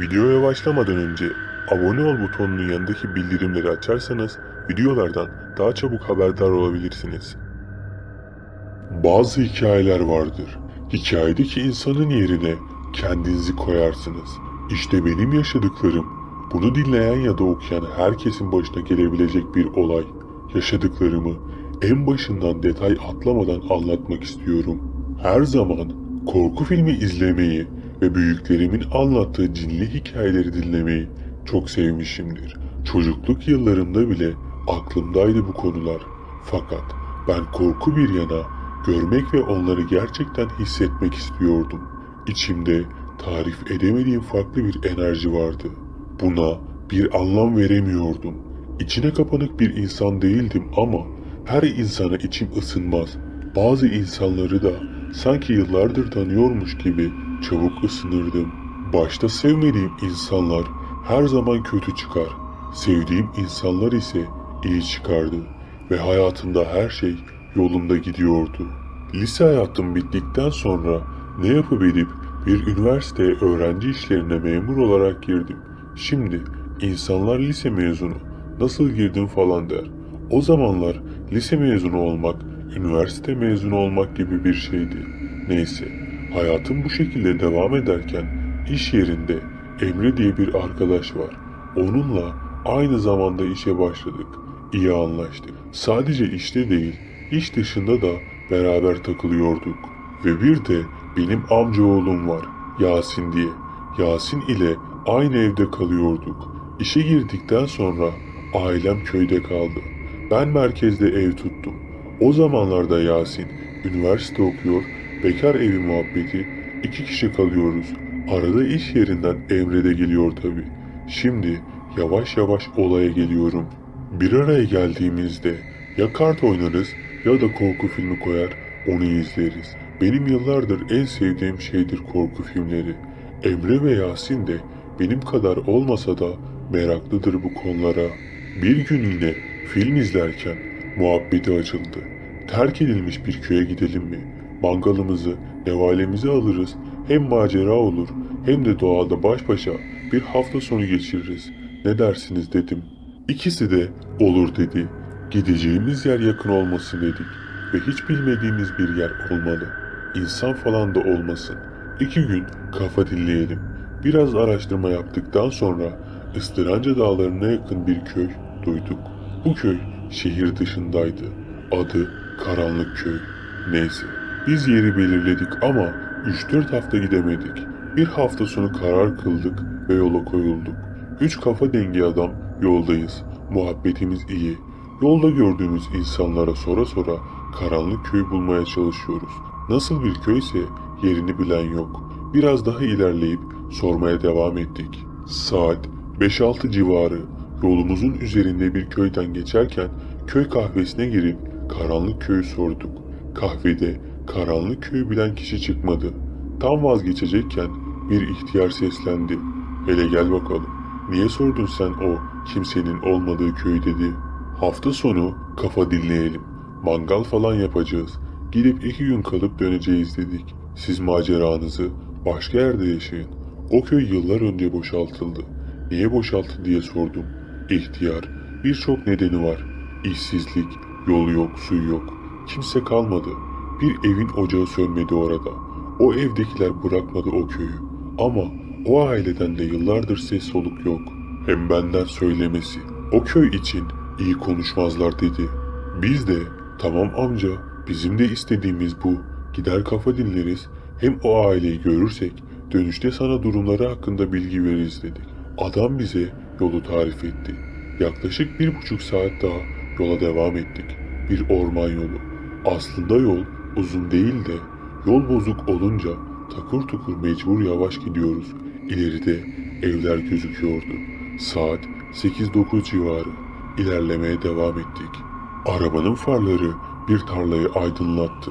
Videoya başlamadan önce abone ol butonunun yanındaki bildirimleri açarsanız videolardan daha çabuk haberdar olabilirsiniz. Bazı hikayeler vardır. Hikayedeki insanın yerine kendinizi koyarsınız. İşte benim yaşadıklarım. Bunu dinleyen ya da okuyan herkesin başına gelebilecek bir olay. Yaşadıklarımı en başından detay atlamadan anlatmak istiyorum. Her zaman korku filmi izlemeyi ve büyüklerimin anlattığı cinli hikayeleri dinlemeyi çok sevmişimdir. Çocukluk yıllarımda bile aklımdaydı bu konular. Fakat ben korku bir yana görmek ve onları gerçekten hissetmek istiyordum. İçimde tarif edemediğim farklı bir enerji vardı. Buna bir anlam veremiyordum. İçine kapanık bir insan değildim ama her insana içim ısınmaz. Bazı insanları da sanki yıllardır tanıyormuş gibi çabuk ısınırdım. Başta sevmediğim insanlar her zaman kötü çıkar. Sevdiğim insanlar ise iyi çıkardı ve hayatımda her şey yolunda gidiyordu. Lise hayatım bittikten sonra ne yapıp edip bir üniversiteye öğrenci işlerine memur olarak girdim. Şimdi insanlar lise mezunu nasıl girdin falan der. O zamanlar lise mezunu olmak, üniversite mezunu olmak gibi bir şeydi. Neyse, hayatım bu şekilde devam ederken iş yerinde Emre diye bir arkadaş var. Onunla aynı zamanda işe başladık. İyi anlaştık. Sadece işte değil, iş dışında da beraber takılıyorduk. Ve bir de benim amcaoğlum var, Yasin diye. Yasin ile aynı evde kalıyorduk. İşe girdikten sonra ailem köyde kaldı. Ben merkezde ev tuttum. O zamanlarda Yasin üniversite okuyor, bekar evi muhabbeti, iki kişi kalıyoruz. Arada iş yerinden Emre de geliyor tabi. Şimdi yavaş yavaş olaya geliyorum. Bir araya geldiğimizde ya kart oynarız ya da korku filmi koyar onu izleriz. Benim yıllardır en sevdiğim şeydir korku filmleri. Emre ve Yasin de benim kadar olmasa da meraklıdır bu konulara. Bir gün yine film izlerken muhabbeti açıldı. Terk edilmiş bir köye gidelim mi? Mangalımızı, nevalemizi alırız. Hem macera olur hem de doğada baş başa bir hafta sonu geçiririz. Ne dersiniz dedim. İkisi de olur dedi. Gideceğimiz yer yakın olmasın dedik. Ve hiç bilmediğimiz bir yer olmalı. İnsan falan da olmasın. İki gün kafa dinleyelim. Biraz araştırma yaptıktan sonra Istıranca dağlarına yakın bir köy duyduk. Bu köy şehir dışındaydı. Adı Karanlık Köy. Neyse biz yeri belirledik ama 3-4 hafta gidemedik. Bir hafta sonu karar kıldık ve yola koyulduk. Üç kafa dengi adam yoldayız. Muhabbetimiz iyi. Yolda gördüğümüz insanlara sora sora karanlık köy bulmaya çalışıyoruz. Nasıl bir köyse yerini bilen yok. Biraz daha ilerleyip sormaya devam ettik. Saat 5-6 civarı yolumuzun üzerinde bir köyden geçerken köy kahvesine girip karanlık köyü sorduk. Kahvede karanlık köyü bilen kişi çıkmadı. Tam vazgeçecekken bir ihtiyar seslendi. Hele gel bakalım. Niye sordun sen o kimsenin olmadığı köy dedi. Hafta sonu kafa dinleyelim. Mangal falan yapacağız. Gidip iki gün kalıp döneceğiz dedik. Siz maceranızı başka yerde yaşayın. O köy yıllar önce boşaltıldı. Niye boşalttı diye sordum. İhtiyar, birçok nedeni var. İşsizlik, yolu yok, suyu yok. Kimse kalmadı. Bir evin ocağı sönmedi orada. O evdekiler bırakmadı o köyü. Ama o aileden de yıllardır ses soluk yok. Hem benden söylemesi. O köy için iyi konuşmazlar dedi. Biz de tamam amca bizim de istediğimiz bu. Gider kafa dinleriz. Hem o aileyi görürsek dönüşte sana durumları hakkında bilgi veririz dedik. Adam bize yolu tarif etti. Yaklaşık bir buçuk saat daha yola devam ettik. Bir orman yolu. Aslında yol uzun değil de yol bozuk olunca takır tukur mecbur yavaş gidiyoruz. İleride evler gözüküyordu. Saat 8-9 civarı. İlerlemeye devam ettik. Arabanın farları bir tarlayı aydınlattı.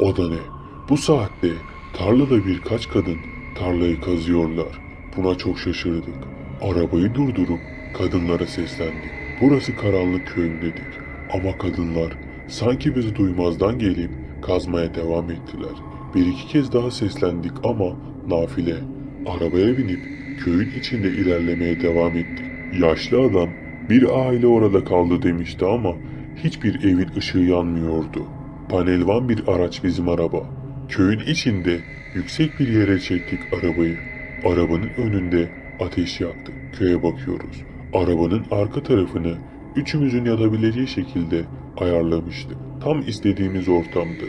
O da ne? Bu saatte tarlada birkaç kadın tarlayı kazıyorlar. Buna çok şaşırdık. Arabayı durdurup kadınlara seslendik. Burası karanlık köyüm dedik. Ama kadınlar sanki bizi duymazdan gelip kazmaya devam ettiler. Bir iki kez daha seslendik ama nafile. Arabaya binip köyün içinde ilerlemeye devam ettik. Yaşlı adam bir aile orada kaldı demişti ama hiçbir evin ışığı yanmıyordu. Panelvan bir araç bizim araba. Köyün içinde yüksek bir yere çektik arabayı. Arabanın önünde ateş yaktık. Köye bakıyoruz. Arabanın arka tarafını üçümüzün yatabileceği şekilde ayarlamıştık. Tam istediğimiz ortamdı.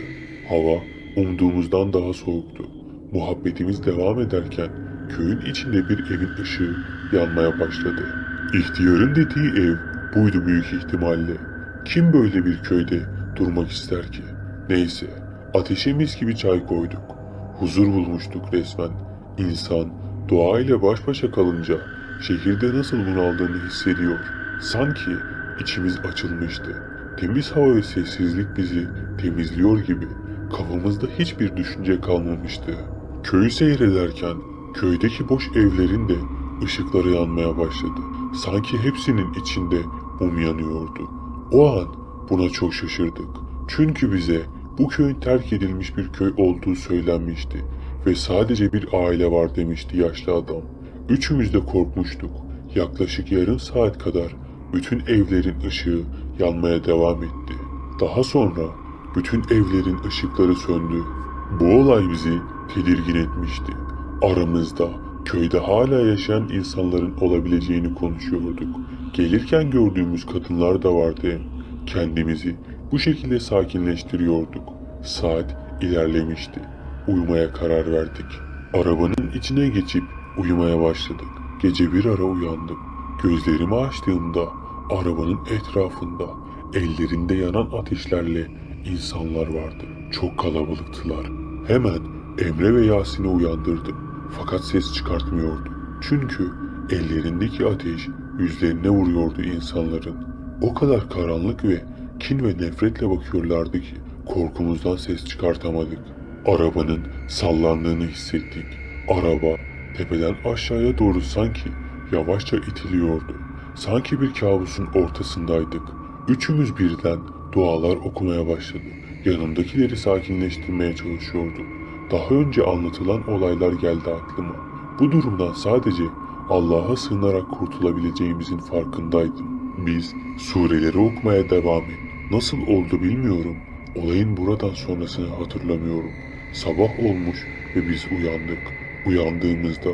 Hava umduğumuzdan daha soğuktu. Muhabbetimiz devam ederken köyün içinde bir evin ışığı yanmaya başladı. İhtiyarın dediği ev buydu büyük ihtimalle. Kim böyle bir köyde durmak ister ki? Neyse, ateşe mis gibi çay koyduk. Huzur bulmuştuk resmen. İnsan doğayla baş başa kalınca şehirde nasıl bunaldığını hissediyor. Sanki içimiz açılmıştı. Temiz hava ve sessizlik bizi temizliyor gibi kafamızda hiçbir düşünce kalmamıştı. Köyü seyrederken köydeki boş evlerin de ışıkları yanmaya başladı. Sanki hepsinin içinde mum yanıyordu. O an buna çok şaşırdık. Çünkü bize bu köyün terk edilmiş bir köy olduğu söylenmişti ve sadece bir aile var demişti yaşlı adam. Üçümüz de korkmuştuk. Yaklaşık yarım saat kadar bütün evlerin ışığı yanmaya devam etti. Daha sonra bütün evlerin ışıkları söndü. Bu olay bizi tedirgin etmişti. Aramızda köyde hala yaşayan insanların olabileceğini konuşuyorduk. Gelirken gördüğümüz kadınlar da vardı. Kendimizi bu şekilde sakinleştiriyorduk. Saat ilerlemişti. Uyumaya karar verdik. Arabanın içine geçip uyumaya başladık. Gece bir ara uyandım. Gözlerimi açtığımda arabanın etrafında ellerinde yanan ateşlerle insanlar vardı. Çok kalabalıktılar. Hemen Emre ve Yasin'i uyandırdım. Fakat ses çıkartmıyordu. Çünkü ellerindeki ateş yüzlerine vuruyordu insanların. O kadar karanlık ve kin ve nefretle bakıyorlardı ki korkumuzdan ses çıkartamadık. Arabanın sallandığını hissettik. Araba tepeden aşağıya doğru sanki yavaşça itiliyordu. Sanki bir kabusun ortasındaydık. Üçümüz birden dualar okumaya başladı. Yanımdakileri sakinleştirmeye çalışıyordum. Daha önce anlatılan olaylar geldi aklıma. Bu durumdan sadece Allah'a sığınarak kurtulabileceğimizin farkındaydım. Biz sureleri okumaya devam et. Nasıl oldu bilmiyorum. Olayın buradan sonrasını hatırlamıyorum. Sabah olmuş ve biz uyandık. Uyandığımızda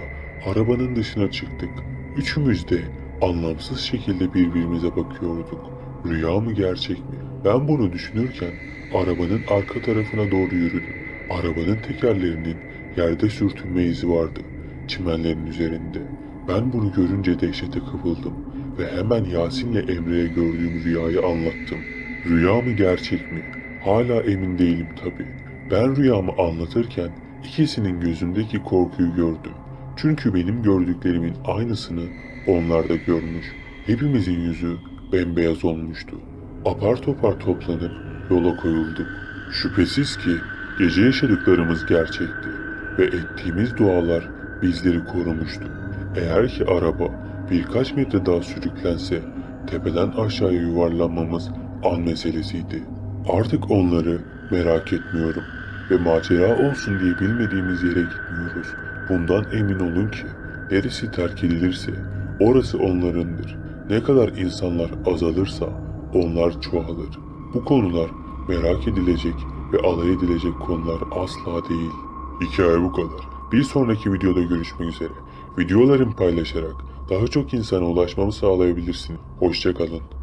arabanın dışına çıktık. Üçümüz de anlamsız şekilde birbirimize bakıyorduk. Rüya mı gerçek mi? Ben bunu düşünürken arabanın arka tarafına doğru yürüdüm. Arabanın tekerlerinin yerde sürtünme izi vardı. Çimenlerin üzerinde. Ben bunu görünce dehşete kapıldım ve hemen Yasin'le Emre'ye gördüğüm rüyayı anlattım. Rüya mı gerçek mi? Hala emin değilim tabi. Ben rüyamı anlatırken ikisinin gözündeki korkuyu gördüm. Çünkü benim gördüklerimin aynısını onlar da görmüş. Hepimizin yüzü bembeyaz olmuştu. Apar topar toplanıp yola koyulduk. Şüphesiz ki gece yaşadıklarımız gerçekti ve ettiğimiz dualar bizleri korumuştu. Eğer ki araba birkaç metre daha sürüklense tepeden aşağıya yuvarlanmamız an meselesiydi. Artık onları merak etmiyorum ve macera olsun diye bilmediğimiz yere gitmiyoruz. Bundan emin olun ki neresi terk edilirse orası onlarındır. Ne kadar insanlar azalırsa onlar çoğalır. Bu konular merak edilecek ve alay edilecek konular asla değil. Hikaye bu kadar. Bir sonraki videoda görüşmek üzere. Videolarımı paylaşarak daha çok insana ulaşmamı sağlayabilirsiniz. Hoşçakalın.